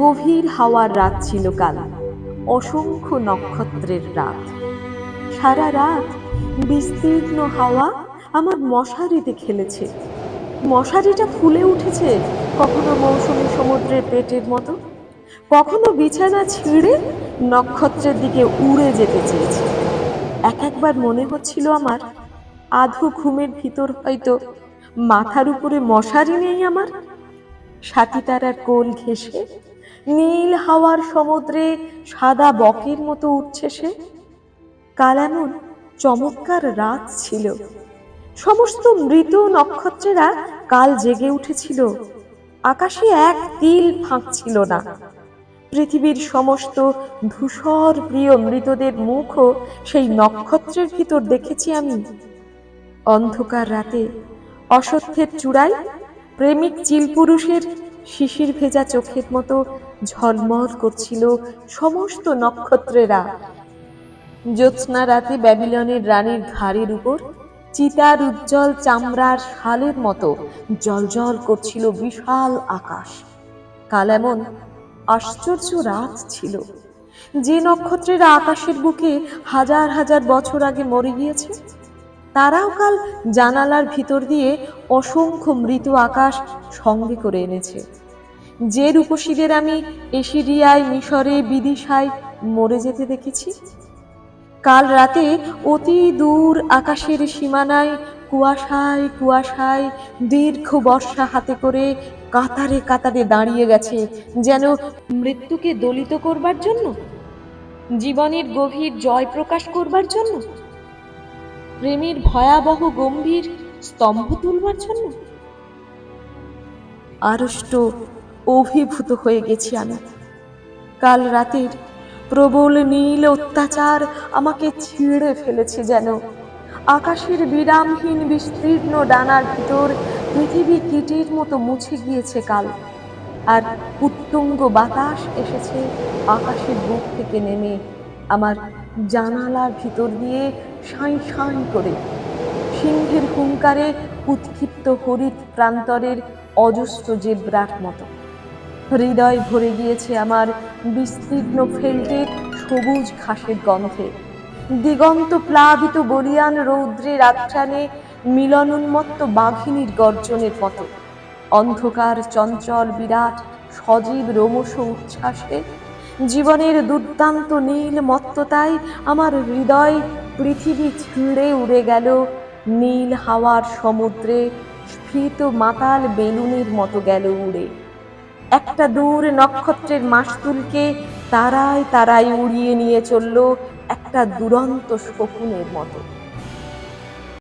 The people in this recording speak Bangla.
গভীর হাওয়ার রাত ছিল কাল। অসংখ্য নক্ষত্রের রাত। সারা রাত বিস্তীর্ণ হাওয়া আমার মশারিতে খেলেছে। মশারিটা ফুলে উঠেছে কখনো মৌসুমী সমুদ্রের পেটের মতো, কখনো বিছানা ছিঁড়ে নক্ষত্রের দিকে উড়ে যেতে চেয়েছে। এক একবার মনে হচ্ছিল আমার আধো ঘুমের ভিতর হয়তো মাথার উপরে মশারি নেই আমার। সাথী তারার কোল ঘেঁষে নীল হাওয়ার সমুদ্রে সাদা বকের মতো উঠছে সে। কাল এমন চমৎকার রাত ছিল। সমস্ত মৃত নক্ষত্রেরা কাল জেগে উঠেছিল। আকাশে এক তিল ফাঁক ছিল না। পৃথিবীর সমস্ত ধূসর প্রিয় মৃতদের মুখও সেই নক্ষত্রের ভিতর দেখেছি আমি। অন্ধকার রাতে অসত্যের চূড়ায় প্রেমিক চিলপুরুষের শিশির ভেজা চোখের মতো ঝলমল করছিল সমস্ত নক্ষত্রেরা। জ্যোৎস্না রাতে ব্যাবিলনের রানীর ঘাড়ের উপর চিতার উজ্জ্বল চামড়ার শালের মতো জলজল করছিল বিশাল আকাশ। কাল এমন আশ্চর্য রাত ছিল। যে নক্ষত্রেরা আকাশের বুকে হাজার হাজার বছর আগে মরে গিয়েছে তারাও কাল জানালার ভিতর দিয়ে অসংখ্য মৃত আকাশ সঙ্গে করে এনেছে। যে রূপসীদের আমি এশিরিয়ায়, মিশরে, বিদিশায় মরে যেতে দেখেছি। কাল রাতে অতি দূর আকাশের সীমানায়, কুয়াশায় কুয়াশায়, দীর্ঘ বর্ষা হাতে করে কাতারে কাতারে দাঁড়িয়ে গেছে, যেন মৃত্যুকে দলিত করবার জন্য, জীবনের গভীর জয় প্রকাশ করবার জন্য। প্রেমের ভয়াবহ গম্ভীর স্তম্ভ তুলবার জন্য? আড়ষ্ট অভিভূত হয়ে গেছি আমি। কাল রাতের প্রবল নীল অত্যাচার আমাকে ছিঁড়ে ফেলেছে যেন। আকাশের বিরামহীন বিস্তীর্ণ ডানার ভিতর পৃথিবী কীটের মতো মুছে গিয়েছে কাল। আর উত্তুঙ্গ বাতাস এসেছে আকাশের বুক থেকে নেমে আমার জানালার ভিতর দিয়ে সাঁই সাঁই করে। সিংহের হুঙ্কারে উৎক্ষিপ্ত হরিৎ প্রান্তরের অজস্র জেব্রার মতো। হৃদয় ভরে গিয়েছে আমার বিস্তীর্ণ ফেল্টের সবুজ ঘাসের গন্ধে। দিগন্ত প্লাবিত বলিয়ান রৌদ্রের আখ্যানে মিলনোন্মত্ত বাঘিনীর গর্জনের মতো। অন্ধকার চঞ্চল বিরাট সজীব রোমশ উচ্ছ্বাসে। জীবনের দুর্দান্ত নীল মত্ততায় আমার হৃদয় পৃথিবী ছিঁড়ে উড়ে গেল নীল হাওয়ার সমুদ্রে, স্ফীত মাতাল বেলুনের মতো গেল উড়ে। একটা দূর নক্ষত্রের মাসতুলকে তারায় তারায় উড়িয়ে নিয়ে চলল একটা দুরন্ত শকুনের মতো।